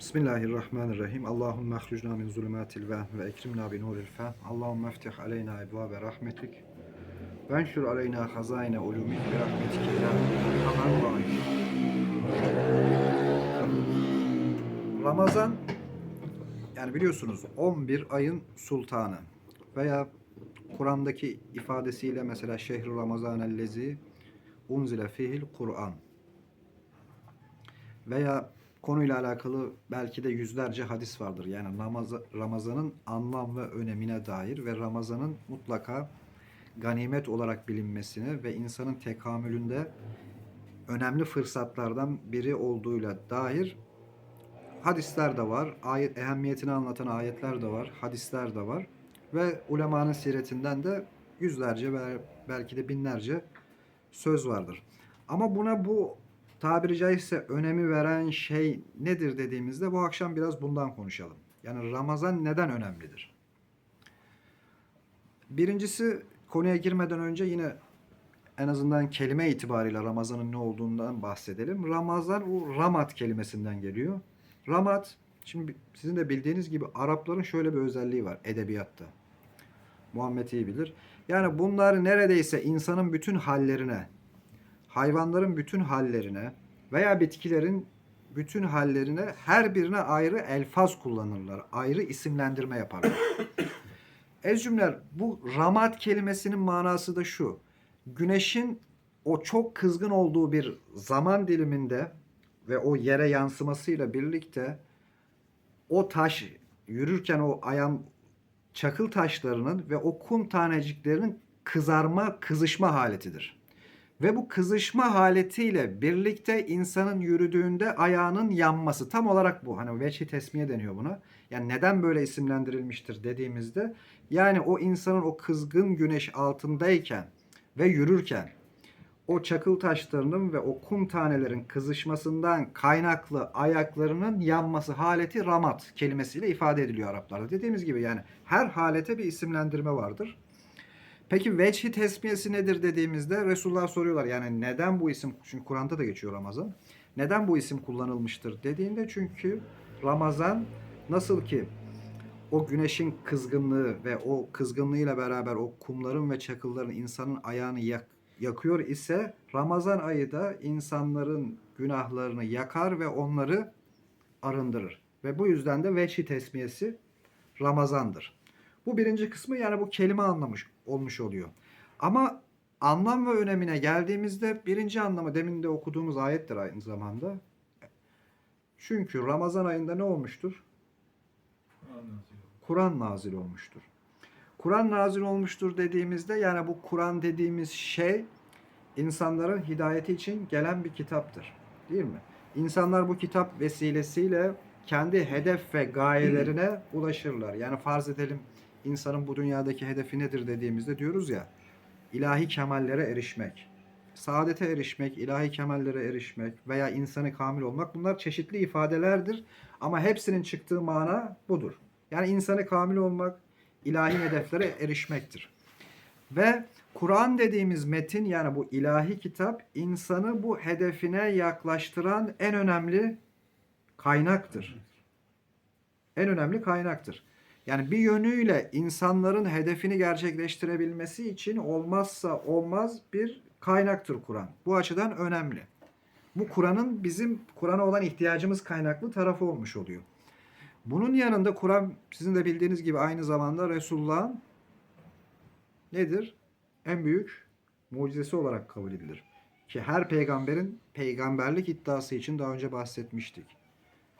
Bismillahirrahmanirrahim. Allahümme ahrucna min zulümatil vehm ve ekrimna bi nuril fehm. Allahümme eftih aleyna ebvabe rahmetik. Ve enşur aleyna hazayne ulumik bi rahmetik. Ramazan yani biliyorsunuz 11 ayın sultanı veya Kur'an'daki ifadesiyle mesela şehri Ramazan ellezi unzile fihil Kur'an veya konuyla alakalı belki de yüzlerce hadis vardır. Yani namaz, Ramazan'ın anlam ve önemine dair ve Ramazan'ın mutlaka ganimet olarak bilinmesine ve insanın tekamülünde önemli fırsatlardan biri olduğuyla dair hadisler de var. Ayet ehemmiyetini anlatan ayetler de var, hadisler de var ve ulemanın siretinden de yüzlerce belki de binlerce söz vardır. Ama buna bu tabiri caizse önemi veren şey nedir dediğimizde bu akşam biraz bundan konuşalım. Yani Ramazan neden önemlidir? Birincisi konuya girmeden önce yine en azından kelime itibariyle Ramazan'ın ne olduğundan bahsedelim. Ramazan o Ramat kelimesinden geliyor. Ramat, şimdi sizin de bildiğiniz gibi Arapların şöyle bir özelliği var edebiyatta. Muhammed iyi bilir. Yani bunlar neredeyse insanın bütün hallerine, hayvanların bütün hallerine veya bitkilerin bütün hallerine her birine ayrı elfaz kullanırlar. Ayrı isimlendirme yaparlar. Ez cümleler bu ramat kelimesinin manası da şu. Güneşin o çok kızgın olduğu bir zaman diliminde ve o yere yansımasıyla birlikte o taş yürürken o ayağın çakıl taşlarının ve o kum taneciklerinin kızarma, kızışma haletidir. Ve bu kızışma haletiyle birlikte insanın yürüdüğünde ayağının yanması. Tam olarak bu. Hani veçhi tesmiye deniyor buna. Yani neden böyle isimlendirilmiştir dediğimizde yani o insanın o kızgın güneş altındayken ve yürürken o çakıl taşlarının ve o kum tanelerin kızışmasından kaynaklı ayaklarının yanması haleti ramat kelimesiyle ifade ediliyor Araplarda. Dediğimiz gibi yani her halete bir isimlendirme vardır. Peki veçhi tesmiyesi nedir dediğimizde Resulullah soruyorlar. Yani neden bu isim, çünkü Kur'an'da da geçiyor Ramazan. Neden bu isim kullanılmıştır dediğinde çünkü Ramazan nasıl ki o güneşin kızgınlığı ve o kızgınlığıyla beraber o kumların ve çakılların insanın ayağını yak, yakıyor ise Ramazan ayı da insanların günahlarını yakar ve onları arındırır. Ve bu yüzden de veçhi tesmiyesi Ramazan'dır. Bu birinci kısmı yani bu kelime anlamış olmuş oluyor. Ama anlam ve önemine geldiğimizde birinci anlamı demin de okuduğumuz ayettir aynı zamanda. Çünkü Ramazan ayında ne olmuştur? Kur'an nazil olmuştur. Kur'an nazil olmuştur dediğimizde yani bu Kur'an dediğimiz şey insanların hidayeti için gelen bir kitaptır. Değil mi? İnsanlar bu kitap vesilesiyle kendi hedef ve gayelerine ulaşırlar. Yani farz edelim insanın bu dünyadaki hedefi nedir dediğimizde diyoruz ya ilahi kemallere erişmek, saadete erişmek, ilahi kemallere erişmek veya insanı kamil olmak bunlar çeşitli ifadelerdir. Ama hepsinin çıktığı mana budur. Yani insanı kamil olmak, ilahi hedeflere erişmektir. Ve Kur'an dediğimiz metin yani bu ilahi kitap insanı bu hedefine yaklaştıran en önemli kaynaktır. En önemli kaynaktır. Yani bir yönüyle insanların hedefini gerçekleştirebilmesi için olmazsa olmaz bir kaynaktır Kur'an. Bu açıdan önemli. Bu Kur'an'ın bizim Kur'an'a olan ihtiyacımız kaynaklı tarafı olmuş oluyor. Bunun yanında Kur'an sizin de bildiğiniz gibi aynı zamanda Resulullah'ın nedir? En büyük mucizesi olarak kabul edilir. Ki her peygamberin peygamberlik iddiası için daha önce bahsetmiştik.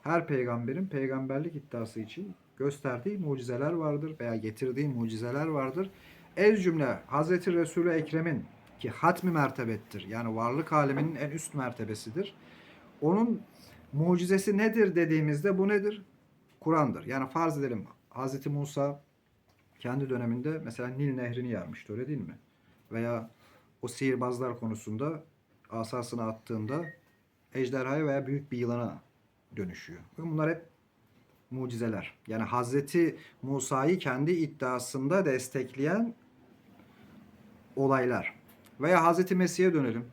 Her peygamberin peygamberlik iddiası için gösterdiği mucizeler vardır veya getirdiği mucizeler vardır. Ez cümle Hazreti Resulü Ekrem'in ki hatmi mertebettir. Yani varlık aleminin en üst mertebesidir. Onun mucizesi nedir dediğimizde bu nedir? Kur'an'dır. Yani farz edelim Hazreti Musa kendi döneminde mesela Nil Nehri'ni yarmıştı öyle değil mi? Veya o sihirbazlar konusunda asasını attığında ejderhaya veya büyük bir yılana dönüşüyor. Bunlar hep mucizeler. Yani Hazreti Musa'yı kendi iddiasında destekleyen olaylar. Veya Hazreti Mesih'e dönelim.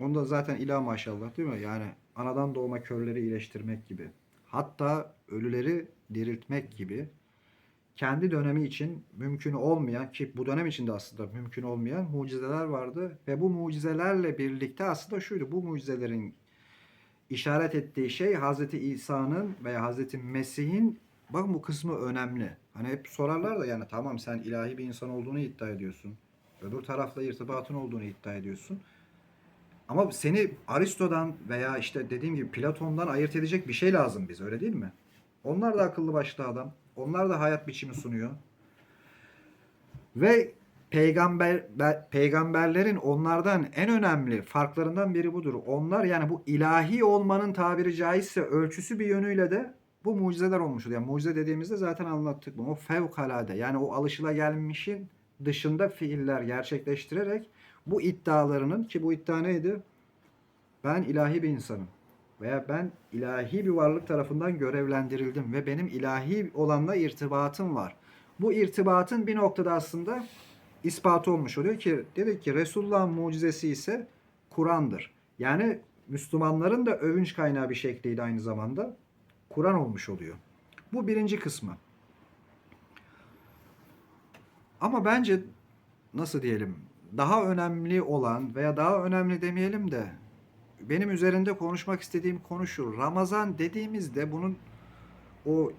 Onda zaten ilah maşallah değil mi? Yani anadan doğma körleri iyileştirmek gibi. hatta ölüleri diriltmek gibi kendi dönemi için mümkün olmayan ki bu dönem içinde aslında mümkün olmayan mucizeler vardı ve bu mucizelerle birlikte aslında şuydu bu mucizelerin işaret ettiği şey Hazreti İsa'nın veya Hazreti Mesih'in bakın bu kısmı önemli. Hani hep sorarlar da yani tamam sen ilahi bir insan olduğunu iddia ediyorsun. Öbür tarafla irtibatın olduğunu iddia ediyorsun. Ama seni Aristo'dan veya işte dediğim gibi Platon'dan ayırt edecek bir şey lazım bize öyle değil mi? Onlar da akıllı başlı adam. Onlar da hayat biçimi sunuyor. Ve peygamber be- peygamberlerin onlardan en önemli farklarından biri budur. Onlar yani bu ilahi olmanın tabiri caizse ölçüsü bir yönüyle de bu mucizeler olmuştur. Yani mucize dediğimizde zaten anlattık bunu. O fevkalade yani o alışılagelmişin dışında fiiller gerçekleştirerek bu iddialarının ki bu iddia neydi? Ben ilahi bir insanım veya ben ilahi bir varlık tarafından görevlendirildim ve benim ilahi olanla irtibatım var. Bu irtibatın bir noktada aslında ispatı olmuş oluyor ki dedik ki Resulullah'ın mucizesi ise Kur'an'dır. Yani Müslümanların da övünç kaynağı bir şekliyle aynı zamanda Kur'an olmuş oluyor. Bu birinci kısmı. Ama bence nasıl diyelim daha önemli olan veya daha önemli demeyelim de benim üzerinde konuşmak istediğim konu şu. Ramazan dediğimizde bunun o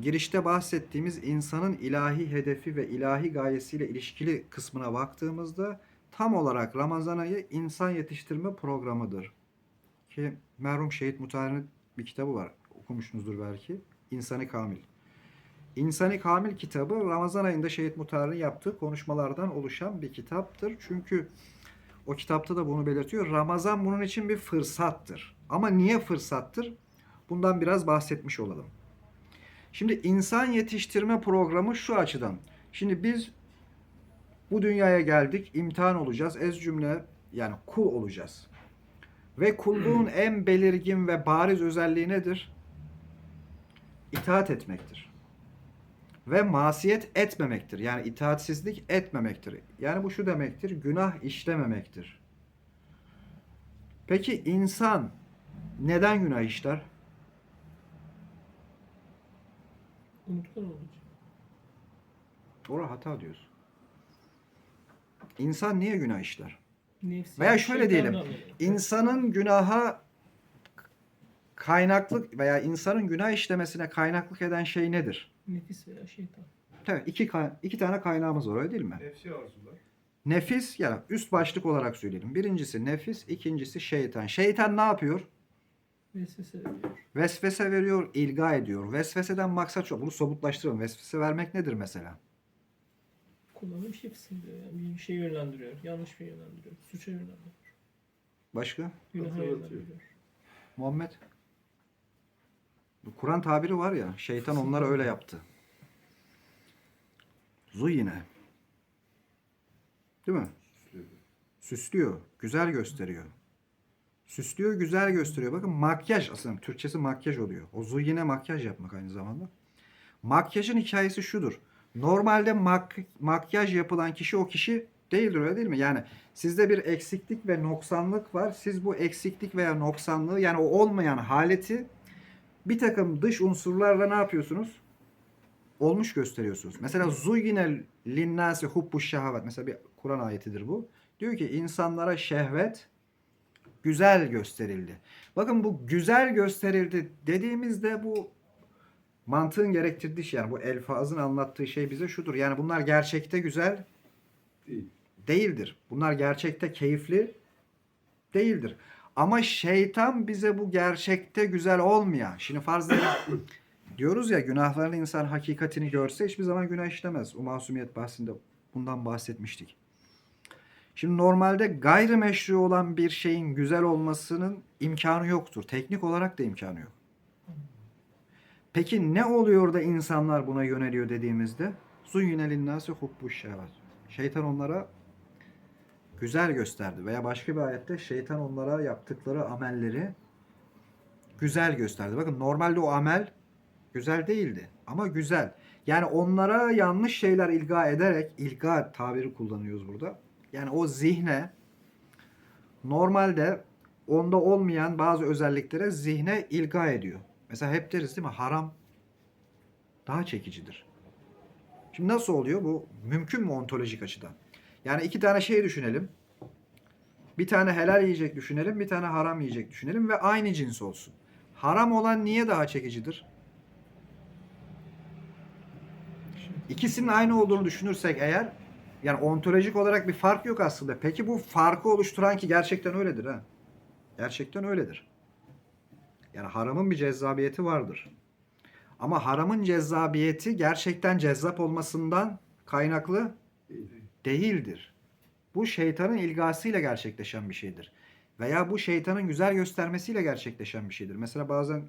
girişte bahsettiğimiz insanın ilahi hedefi ve ilahi gayesiyle ilişkili kısmına baktığımızda tam olarak Ramazan ayı insan yetiştirme programıdır. Ki merhum Şehit Mutahhar'ın bir kitabı var. Okumuşsunuzdur belki. İnsanı Kamil. İnsani Kamil kitabı Ramazan ayında Şehit Mutahhar'ın yaptığı konuşmalardan oluşan bir kitaptır. Çünkü o kitapta da bunu belirtiyor. Ramazan bunun için bir fırsattır. Ama niye fırsattır? Bundan biraz bahsetmiş olalım. Şimdi insan yetiştirme programı şu açıdan. Şimdi biz bu dünyaya geldik, imtihan olacağız. Ez cümle yani kul olacağız. Ve kulluğun en belirgin ve bariz özelliği nedir? İtaat etmektir. Ve masiyet etmemektir. Yani itaatsizlik etmemektir. Yani bu şu demektir, günah işlememektir. Peki insan neden günah işler? Unutkan olduğu için. Orada hata diyorsun. İnsan niye günah işler? Nefsi Veya şöyle diyelim. İnsanın günaha kaynaklık veya insanın günah işlemesine kaynaklık eden şey nedir? Nefis veya şeytan. Evet, iki, iki tane kaynağımız var öyle değil mi? Nefsi arzular. Nefis yani üst başlık olarak söyleyelim. Birincisi nefis, ikincisi şeytan. Şeytan ne yapıyor? Vesvese veriyor. Vesvese veriyor, ilga ediyor. Vesveseden maksat şu. Bunu somutlaştıralım. Vesvese vermek nedir mesela? Kullanım şefsin diyor. Yani bir şey yönlendiriyor. Yanlış bir yönlendiriyor. Suça yönlendiriyor. Başka? Günaha yönlendiriyor. Muhammed. Bu Kur'an tabiri var ya. Şeytan onlara öyle yaptı. Zuyine. Değil mi? Süslüyor. Güzel gösteriyor. Süslüyor, güzel gösteriyor. Bakın makyaj aslında Türkçesi makyaj oluyor. O zuyine makyaj yapmak aynı zamanda. Makyajın hikayesi şudur. Normalde mak makyaj yapılan kişi o kişi değildir öyle değil mi? Yani sizde bir eksiklik ve noksanlık var. Siz bu eksiklik veya noksanlığı yani o olmayan haleti bir takım dış unsurlarla ne yapıyorsunuz? Olmuş gösteriyorsunuz. Mesela zuyine linnâsi hubbu şehavet. Mesela bir Kur'an ayetidir bu. Diyor ki insanlara şehvet güzel gösterildi. Bakın bu güzel gösterildi dediğimizde bu mantığın gerektirdiği şey yani bu elfazın anlattığı şey bize şudur. Yani bunlar gerçekte güzel Değil. değildir. Bunlar gerçekte keyifli değildir. Ama şeytan bize bu gerçekte güzel olmayan. Şimdi farz edelim diyoruz ya günahlarını insan hakikatini görse hiçbir zaman günah işlemez. O masumiyet bahsinde bundan bahsetmiştik. Şimdi normalde gayrimeşru olan bir şeyin güzel olmasının imkanı yoktur. Teknik olarak da imkanı yok. Peki ne oluyor da insanlar buna yöneliyor dediğimizde? Zuyyine linnâsi hubbu şehvet. Şeytan onlara güzel gösterdi veya başka bir ayette şeytan onlara yaptıkları amelleri güzel gösterdi. Bakın normalde o amel güzel değildi ama güzel. Yani onlara yanlış şeyler ilga ederek ilga tabiri kullanıyoruz burada. Yani o zihne normalde onda olmayan bazı özelliklere zihne ilga ediyor. Mesela hep deriz değil mi? Haram daha çekicidir. Şimdi nasıl oluyor bu? Mümkün mü ontolojik açıdan? Yani iki tane şey düşünelim. Bir tane helal yiyecek düşünelim, bir tane haram yiyecek düşünelim ve aynı cins olsun. Haram olan niye daha çekicidir? İkisinin aynı olduğunu düşünürsek eğer yani ontolojik olarak bir fark yok aslında. Peki bu farkı oluşturan ki gerçekten öyledir ha. Gerçekten öyledir. Yani haramın bir cezabiyeti vardır. Ama haramın cezabiyeti gerçekten cezzap olmasından kaynaklı değildir. Bu şeytanın ilgasıyla gerçekleşen bir şeydir. Veya bu şeytanın güzel göstermesiyle gerçekleşen bir şeydir. Mesela bazen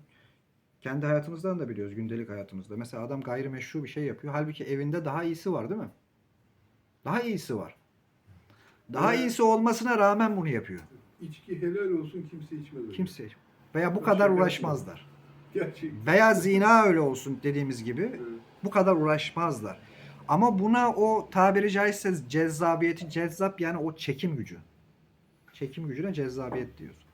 kendi hayatımızdan da biliyoruz gündelik hayatımızda. Mesela adam gayrimeşru bir şey yapıyor. Halbuki evinde daha iyisi var değil mi? Daha iyisi var. Daha Evet. iyisi olmasına rağmen bunu yapıyor. İçki helal olsun kimse içmez. öyle. Kimse. Veya bu Başka kadar şey uğraşmazlar. Gerçek. Veya zina öyle olsun dediğimiz gibi Evet. bu kadar uğraşmazlar. Ama buna o tabiri caizse cezzabiyeti cezzap yani o çekim gücü. Çekim gücüne cezzabiyet diyoruz.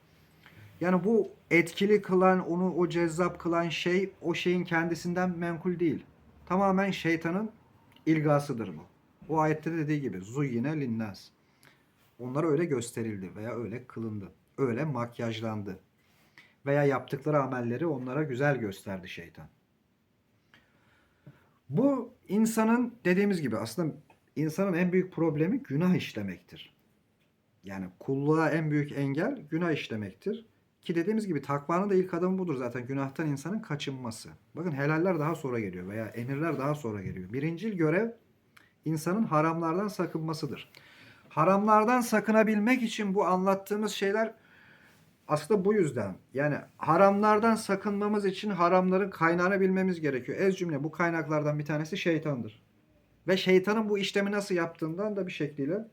Yani bu etkili kılan, onu o cezzap kılan şey o şeyin kendisinden menkul değil. Tamamen şeytanın ilgasıdır bu. O ayette de dediği gibi zuyyine linnas. Onlara öyle gösterildi veya öyle kılındı. Öyle makyajlandı. Veya yaptıkları amelleri onlara güzel gösterdi şeytan. Bu insanın dediğimiz gibi aslında insanın en büyük problemi günah işlemektir. Yani kulluğa en büyük engel günah işlemektir. Ki dediğimiz gibi takvanın da ilk adımı budur zaten günahtan insanın kaçınması. Bakın helaller daha sonra geliyor veya emirler daha sonra geliyor. Birincil görev insanın haramlardan sakınmasıdır. Haramlardan sakınabilmek için bu anlattığımız şeyler aslında bu yüzden. Yani haramlardan sakınmamız için haramların kaynağını bilmemiz gerekiyor. Ez cümle bu kaynaklardan bir tanesi şeytandır. Ve şeytanın bu işlemi nasıl yaptığından da bir şekliyle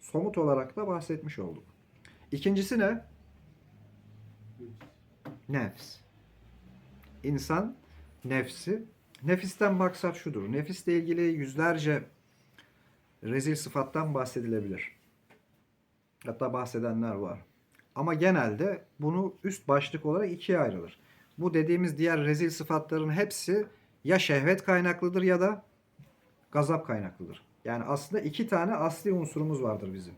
somut olarak da bahsetmiş olduk. İkincisi ne? Nefs. İnsan nefsi. Nefisten maksat şudur. Nefisle ilgili yüzlerce rezil sıfattan bahsedilebilir. Hatta bahsedenler var. Ama genelde bunu üst başlık olarak ikiye ayrılır. Bu dediğimiz diğer rezil sıfatların hepsi ya şehvet kaynaklıdır ya da gazap kaynaklıdır. Yani aslında iki tane asli unsurumuz vardır bizim.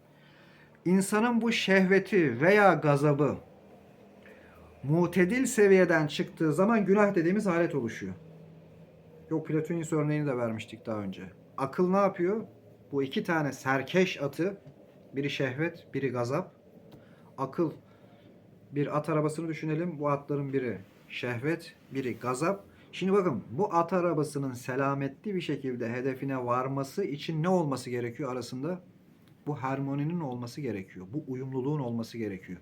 İnsanın bu şehveti veya gazabı mutedil seviyeden çıktığı zaman günah dediğimiz alet oluşuyor. Yok Platonis örneğini de vermiştik daha önce. Akıl ne yapıyor? Bu iki tane serkeş atı, biri şehvet, biri gazap. Akıl bir at arabasını düşünelim. Bu atların biri şehvet, biri gazap. Şimdi bakın bu at arabasının selametli bir şekilde hedefine varması için ne olması gerekiyor arasında? Bu harmoninin olması gerekiyor. Bu uyumluluğun olması gerekiyor.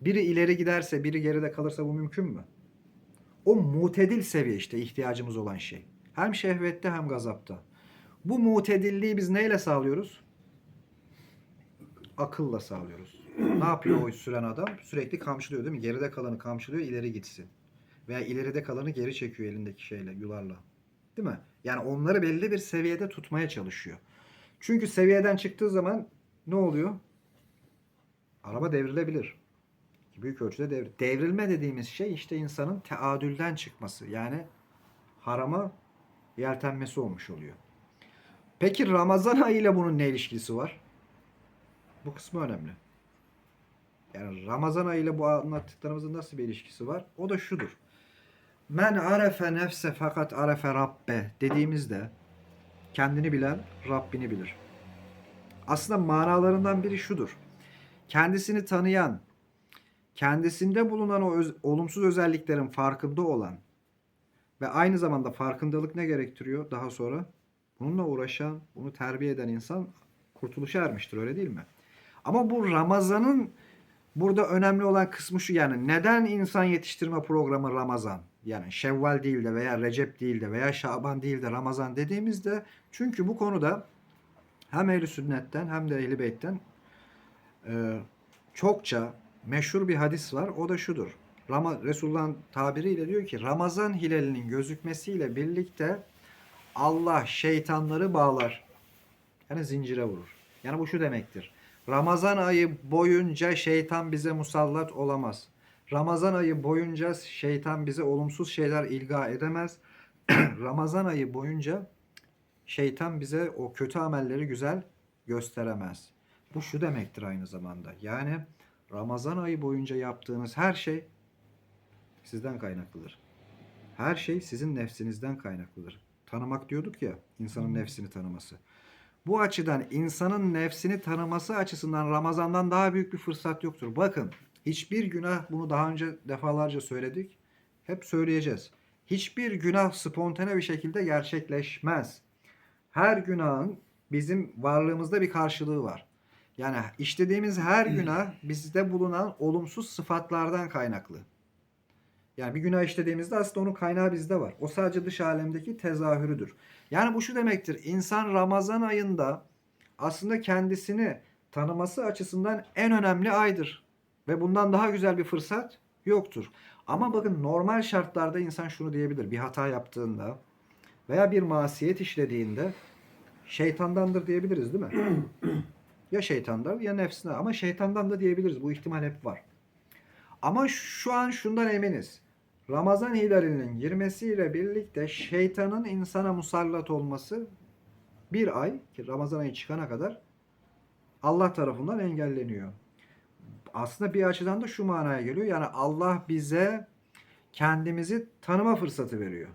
Biri ileri giderse, biri geride kalırsa bu mümkün mü? O mutedil seviye işte ihtiyacımız olan şey. Hem şehvette hem gazapta. Bu mutedilliği biz neyle sağlıyoruz? Akılla sağlıyoruz. ne yapıyor o süren adam? Sürekli kamçılıyor değil mi? Geride kalanı kamçılıyor, ileri gitsin. Veya ileride kalanı geri çekiyor elindeki şeyle, yularla. Değil mi? Yani onları belli bir seviyede tutmaya çalışıyor. Çünkü seviyeden çıktığı zaman ne oluyor? Araba devrilebilir. Büyük ölçüde devr devrilme dediğimiz şey işte insanın teadülden çıkması. Yani harama yeltenmesi olmuş oluyor. Peki Ramazan ayı ile bunun ne ilişkisi var? Bu kısmı önemli. Yani Ramazan ayı ile bu anlattıklarımızın nasıl bir ilişkisi var? O da şudur. Men arefe nefse fakat arefe rabbe dediğimizde kendini bilen Rabbini bilir. Aslında manalarından biri şudur. Kendisini tanıyan, kendisinde bulunan o öz- olumsuz özelliklerin farkında olan ve aynı zamanda farkındalık ne gerektiriyor daha sonra? Bununla uğraşan, bunu terbiye eden insan kurtuluşa ermiştir öyle değil mi? Ama bu Ramazan'ın burada önemli olan kısmı şu yani neden insan yetiştirme programı Ramazan? Yani Şevval değil de veya Recep değil de veya Şaban değil de Ramazan dediğimizde çünkü bu konuda hem ehli sünnetten hem de ehli beytten e, çokça meşhur bir hadis var. O da şudur. Rama, Resulullah'ın tabiriyle diyor ki Ramazan hilalinin gözükmesiyle birlikte Allah şeytanları bağlar. Yani zincire vurur. Yani bu şu demektir. Ramazan ayı boyunca şeytan bize musallat olamaz. Ramazan ayı boyunca şeytan bize olumsuz şeyler ilga edemez. Ramazan ayı boyunca şeytan bize o kötü amelleri güzel gösteremez. Bu şu demektir aynı zamanda. Yani Ramazan ayı boyunca yaptığınız her şey sizden kaynaklıdır. Her şey sizin nefsinizden kaynaklıdır. Tanımak diyorduk ya, insanın nefsini tanıması. Bu açıdan insanın nefsini tanıması açısından Ramazan'dan daha büyük bir fırsat yoktur. Bakın, hiçbir günah bunu daha önce defalarca söyledik. Hep söyleyeceğiz. Hiçbir günah spontane bir şekilde gerçekleşmez. Her günahın bizim varlığımızda bir karşılığı var. Yani işlediğimiz her günah bizde bulunan olumsuz sıfatlardan kaynaklı. Yani bir günah işlediğimizde aslında onun kaynağı bizde var. O sadece dış alemdeki tezahürüdür. Yani bu şu demektir. İnsan Ramazan ayında aslında kendisini tanıması açısından en önemli aydır. Ve bundan daha güzel bir fırsat yoktur. Ama bakın normal şartlarda insan şunu diyebilir. Bir hata yaptığında veya bir masiyet işlediğinde şeytandandır diyebiliriz değil mi? ya şeytandan ya nefsine ama şeytandan da diyebiliriz. Bu ihtimal hep var. Ama şu an şundan eminiz. Ramazan hilalinin girmesiyle birlikte şeytanın insana musallat olması bir ay ki Ramazan ayı çıkana kadar Allah tarafından engelleniyor. Aslında bir açıdan da şu manaya geliyor. Yani Allah bize kendimizi tanıma fırsatı veriyor.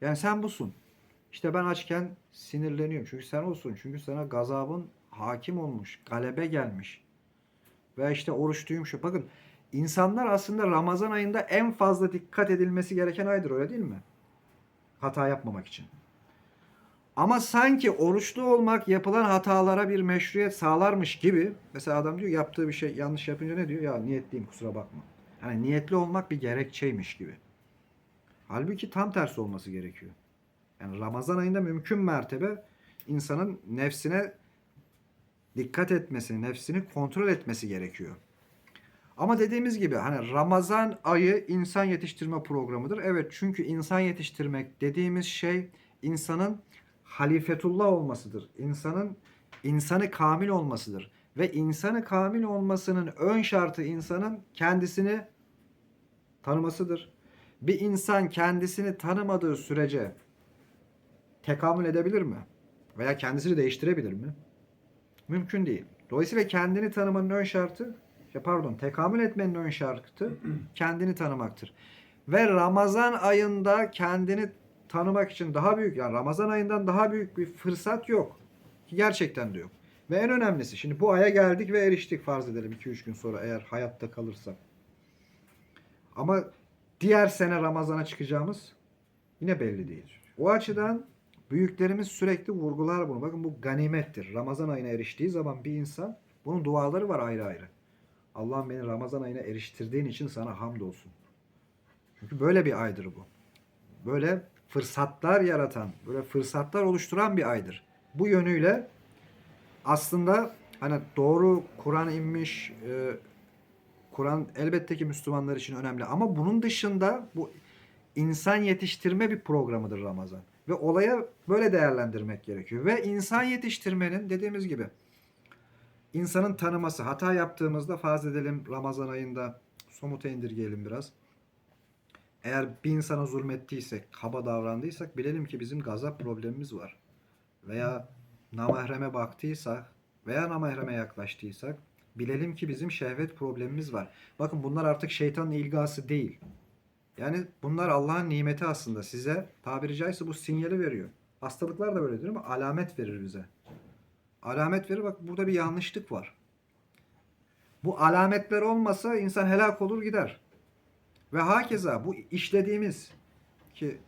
Yani sen busun. İşte ben açken sinirleniyorum. Çünkü sen olsun. Çünkü sana gazabın hakim olmuş. Galebe gelmiş. Ve işte oruçluyum şu. Bakın insanlar aslında Ramazan ayında en fazla dikkat edilmesi gereken aydır öyle değil mi? Hata yapmamak için. Ama sanki oruçlu olmak yapılan hatalara bir meşruiyet sağlarmış gibi. Mesela adam diyor yaptığı bir şey yanlış yapınca ne diyor? Ya niyetliyim kusura bakma. Yani niyetli olmak bir gerekçeymiş gibi. Halbuki tam tersi olması gerekiyor. Yani Ramazan ayında mümkün mertebe insanın nefsine dikkat etmesi, nefsini kontrol etmesi gerekiyor. Ama dediğimiz gibi hani Ramazan ayı insan yetiştirme programıdır. Evet çünkü insan yetiştirmek dediğimiz şey insanın halifetullah olmasıdır. İnsanın insanı kamil olmasıdır. Ve insanı kamil olmasının ön şartı insanın kendisini tanımasıdır. Bir insan kendisini tanımadığı sürece tekamül edebilir mi? Veya kendisini değiştirebilir mi? Mümkün değil. Dolayısıyla kendini tanımanın ön şartı, pardon, tekamül etmenin ön şartı kendini tanımaktır. Ve Ramazan ayında kendini tanımak için daha büyük, yani Ramazan ayından daha büyük bir fırsat yok. Ki gerçekten de yok. Ve en önemlisi, şimdi bu aya geldik ve eriştik farz edelim 2-3 gün sonra eğer hayatta kalırsak. Ama diğer sene Ramazan'a çıkacağımız yine belli değil. O açıdan büyüklerimiz sürekli vurgular bunu. Bakın bu ganimettir. Ramazan ayına eriştiği zaman bir insan bunun duaları var ayrı ayrı. Allah'ım beni Ramazan ayına eriştirdiğin için sana hamdolsun. Çünkü böyle bir aydır bu. Böyle fırsatlar yaratan, böyle fırsatlar oluşturan bir aydır. Bu yönüyle aslında hani doğru Kur'an inmiş, e, Kur'an elbette ki Müslümanlar için önemli ama bunun dışında bu insan yetiştirme bir programıdır Ramazan. Ve olaya böyle değerlendirmek gerekiyor. Ve insan yetiştirmenin dediğimiz gibi insanın tanıması. Hata yaptığımızda farz edelim Ramazan ayında somuta indirgeyelim biraz. Eğer bir insana zulmettiysek, kaba davrandıysak bilelim ki bizim gazap problemimiz var. Veya namahreme baktıysak veya namahreme yaklaştıysak bilelim ki bizim şehvet problemimiz var. Bakın bunlar artık şeytanın ilgası değil. Yani bunlar Allah'ın nimeti aslında size tabiri caizse bu sinyali veriyor. Hastalıklar da böyledir ama alamet verir bize. Alamet verir bak burada bir yanlışlık var. Bu alametler olmasa insan helak olur gider. Ve hakeza bu işlediğimiz ki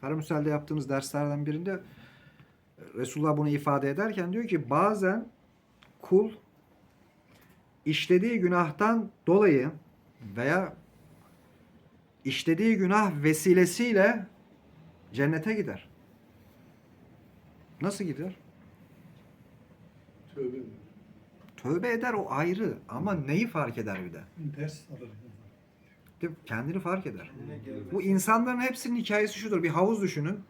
Karamüsel'de yaptığımız derslerden birinde Resulullah bunu ifade ederken diyor ki bazen kul işlediği günahtan dolayı veya işlediği günah vesilesiyle cennete gider. Nasıl gider? Tövbe. Tövbe eder o ayrı ama neyi fark eder bir de? Ders alır. Değil mi? Kendini fark eder. Bu insanların hepsinin hikayesi şudur. Bir havuz düşünün.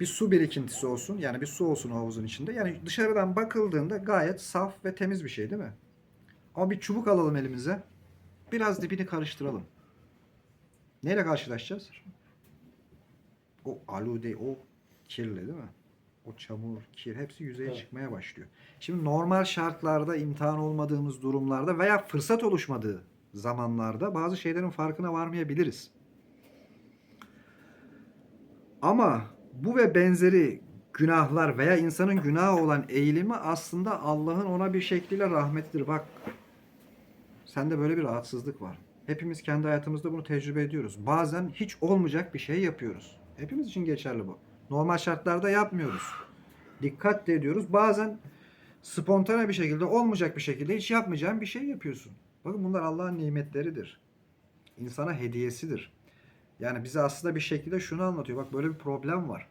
Bir su birikintisi olsun. Yani bir su olsun havuzun içinde. Yani dışarıdan bakıldığında gayet saf ve temiz bir şey değil mi? Ama bir çubuk alalım elimize. biraz dibini karıştıralım. Neyle karşılaşacağız? O alude, o kirli değil mi? O çamur, kir hepsi yüzeye Evet. çıkmaya başlıyor. Şimdi normal şartlarda, imtihan olmadığımız durumlarda veya fırsat oluşmadığı zamanlarda bazı şeylerin farkına varmayabiliriz. Ama bu ve benzeri günahlar veya insanın günahı olan eğilimi aslında Allah'ın ona bir şekliyle rahmetidir. Bak sende böyle bir rahatsızlık var. Hepimiz kendi hayatımızda bunu tecrübe ediyoruz. Bazen hiç olmayacak bir şey yapıyoruz. Hepimiz için geçerli bu. Normal şartlarda yapmıyoruz. Dikkat de ediyoruz. Bazen spontane bir şekilde, olmayacak bir şekilde hiç yapmayacağın bir şey yapıyorsun. Bakın bunlar Allah'ın nimetleridir. İnsana hediyesidir. Yani bize aslında bir şekilde şunu anlatıyor. Bak böyle bir problem var.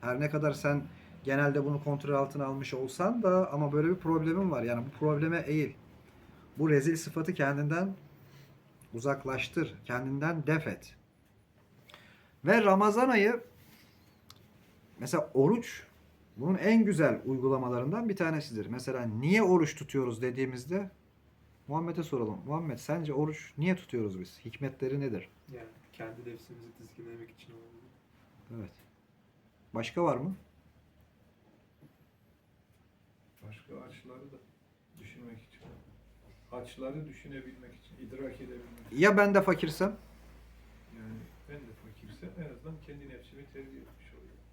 Her ne kadar sen genelde bunu kontrol altına almış olsan da ama böyle bir problemin var. Yani bu probleme eğil. Bu rezil sıfatı kendinden uzaklaştır. Kendinden def et. Ve Ramazan ayı mesela oruç bunun en güzel uygulamalarından bir tanesidir. Mesela niye oruç tutuyoruz dediğimizde Muhammed'e soralım. Muhammed sence oruç niye tutuyoruz biz? Hikmetleri nedir? Yani kendi nefsimizi dizginlemek için olabilir. Evet. Başka var mı? Başka açları da düşünmek için. Açları düşünebilmek için, idrak edebilmek için. Ya ben de fakirsem? Yani ben de fakirsem en azından kendi nefsimi terbiye etmiş oluyorum.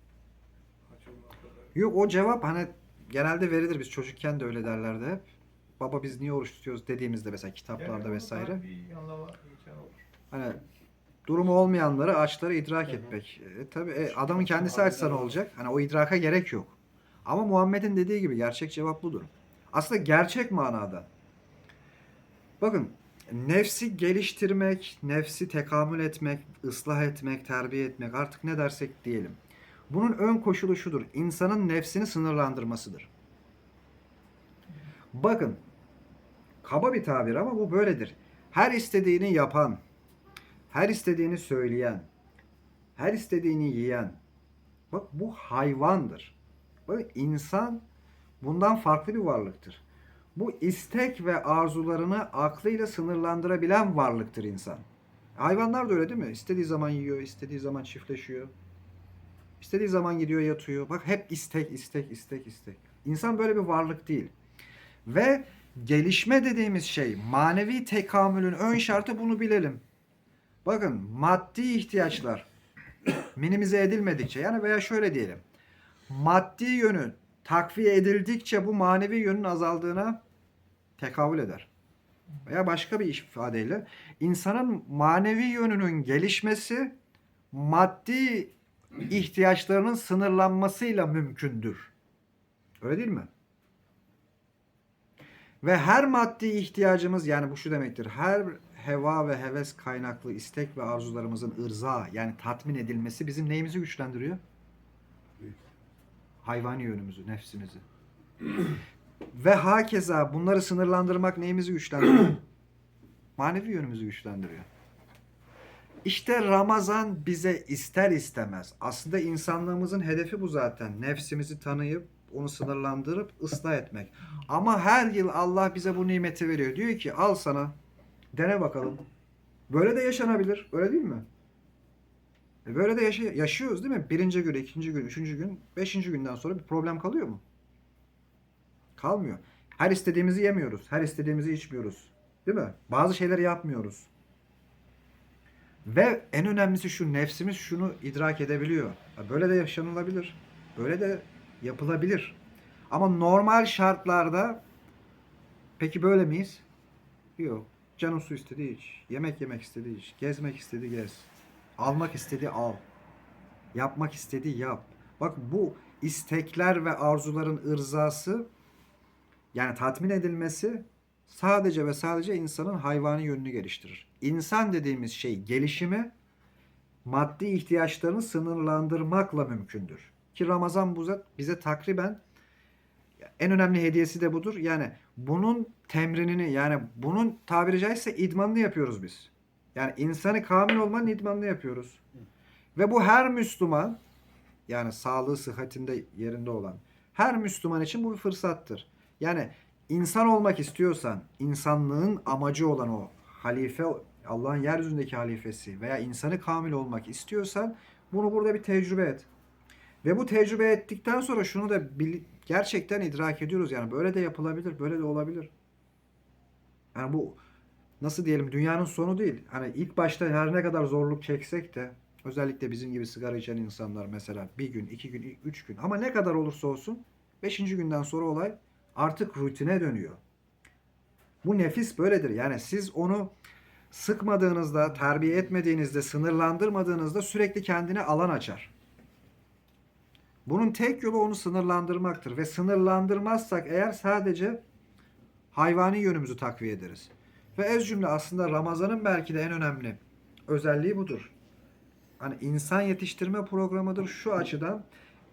Aç olmak kadar. Yok o cevap hani genelde verilir. Biz çocukken de öyle derlerdi hep. Baba biz niye oruç tutuyoruz dediğimizde mesela kitaplarda onu vesaire. Bir anlama imkanı olur. Hani durumu olmayanları açları idrak Hı hı. etmek. E, tabii e, adamın kendisi açsa ne olacak? Hani o idraka gerek yok. Ama Muhammed'in dediği gibi gerçek cevap budur. Aslında gerçek manada. Bakın nefsi geliştirmek, nefsi tekamül etmek, ıslah etmek, terbiye etmek artık ne dersek diyelim. Bunun ön koşulu şudur. insanın nefsini sınırlandırmasıdır. Bakın kaba bir tabir ama bu böyledir. Her istediğini yapan, her istediğini söyleyen, her istediğini yiyen. Bak bu hayvandır. Bak insan bundan farklı bir varlıktır. Bu istek ve arzularını aklıyla sınırlandırabilen varlıktır insan. Hayvanlar da öyle değil mi? İstediği zaman yiyor, istediği zaman çiftleşiyor. İstediği zaman gidiyor yatıyor. Bak hep istek, istek, istek, istek. İnsan böyle bir varlık değil. Ve gelişme dediğimiz şey, manevi tekamülün ön şartı bunu bilelim. Bakın maddi ihtiyaçlar minimize edilmedikçe yani veya şöyle diyelim. Maddi yönü takviye edildikçe bu manevi yönün azaldığına tekabül eder. Veya başka bir ifadeyle insanın manevi yönünün gelişmesi maddi ihtiyaçlarının sınırlanmasıyla mümkündür. Öyle değil mi? Ve her maddi ihtiyacımız yani bu şu demektir. Her heva ve heves kaynaklı istek ve arzularımızın ırza yani tatmin edilmesi bizim neyimizi güçlendiriyor? Hayvani yönümüzü, nefsimizi. ve hakeza bunları sınırlandırmak neyimizi güçlendiriyor? Manevi yönümüzü güçlendiriyor. İşte Ramazan bize ister istemez. Aslında insanlığımızın hedefi bu zaten. Nefsimizi tanıyıp onu sınırlandırıp ıslah etmek. Ama her yıl Allah bize bu nimeti veriyor. Diyor ki al sana dene bakalım. Böyle de yaşanabilir. Öyle değil mi? E Böyle de yaşa- yaşıyoruz değil mi? Birinci gün, ikinci gün, üçüncü gün, beşinci günden sonra bir problem kalıyor mu? Kalmıyor. Her istediğimizi yemiyoruz. Her istediğimizi içmiyoruz. Değil mi? Bazı şeyleri yapmıyoruz. Ve en önemlisi şu nefsimiz şunu idrak edebiliyor. Böyle de yaşanılabilir. Böyle de yapılabilir. Ama normal şartlarda peki böyle miyiz? Yok. Canın su istedi iç. Yemek yemek istedi iç. Gezmek istedi gez. Almak istedi al. Yapmak istedi yap. Bak bu istekler ve arzuların ırzası yani tatmin edilmesi sadece ve sadece insanın hayvani yönünü geliştirir. İnsan dediğimiz şey gelişimi maddi ihtiyaçlarını sınırlandırmakla mümkündür. Ki Ramazan zat bize takriben en önemli hediyesi de budur. Yani bunun temrinini yani bunun tabiri caizse idmanını yapıyoruz biz. Yani insanı kamil olmanın idmanını yapıyoruz. Ve bu her Müslüman yani sağlığı sıhhatinde yerinde olan her Müslüman için bu bir fırsattır. Yani insan olmak istiyorsan, insanlığın amacı olan o halife, Allah'ın yeryüzündeki halifesi veya insanı kamil olmak istiyorsan bunu burada bir tecrübe et. Ve bu tecrübe ettikten sonra şunu da bil- gerçekten idrak ediyoruz yani böyle de yapılabilir, böyle de olabilir. Yani bu nasıl diyelim dünyanın sonu değil. Hani ilk başta her ne kadar zorluk çeksek de özellikle bizim gibi sigara içen insanlar mesela bir gün, iki gün, üç gün ama ne kadar olursa olsun beşinci günden sonra olay artık rutine dönüyor. Bu nefis böyledir. Yani siz onu sıkmadığınızda, terbiye etmediğinizde, sınırlandırmadığınızda sürekli kendine alan açar. Bunun tek yolu onu sınırlandırmaktır ve sınırlandırmazsak eğer sadece hayvani yönümüzü takviye ederiz. Ve ez cümle aslında Ramazan'ın belki de en önemli özelliği budur. Hani insan yetiştirme programıdır şu açıdan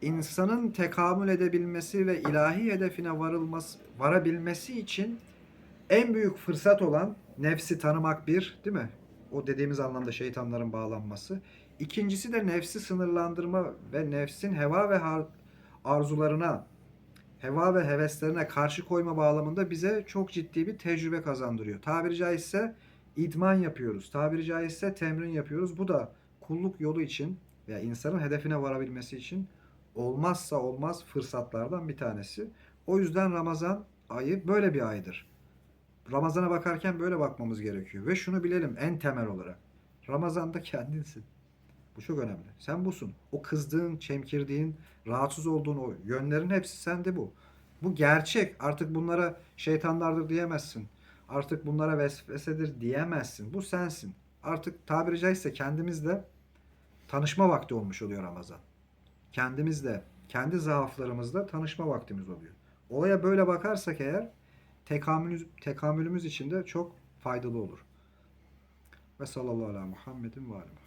insanın tekamül edebilmesi ve ilahi hedefine varılması, varabilmesi için en büyük fırsat olan nefsi tanımak bir, değil mi? O dediğimiz anlamda şeytanların bağlanması. İkincisi de nefsi sınırlandırma ve nefsin heva ve arzularına, heva ve heveslerine karşı koyma bağlamında bize çok ciddi bir tecrübe kazandırıyor. Tabiri caizse idman yapıyoruz. Tabiri caizse temrin yapıyoruz. Bu da kulluk yolu için veya insanın hedefine varabilmesi için olmazsa olmaz fırsatlardan bir tanesi. O yüzden Ramazan ayı böyle bir aydır. Ramazana bakarken böyle bakmamız gerekiyor. Ve şunu bilelim en temel olarak. Ramazan'da kendinsin. Bu çok önemli. Sen busun. O kızdığın, çemkirdiğin, rahatsız olduğun o yönlerin hepsi sende bu. Bu gerçek. Artık bunlara şeytanlardır diyemezsin. Artık bunlara vesvesedir diyemezsin. Bu sensin. Artık tabiri caizse kendimizle tanışma vakti olmuş oluyor Ramazan. Kendimizle, kendi zaaflarımızla tanışma vaktimiz oluyor. Olaya böyle bakarsak eğer tekamülümüz, tekamülümüz için de çok faydalı olur. Ve sallallahu ala Muhammedin ve aleyhi.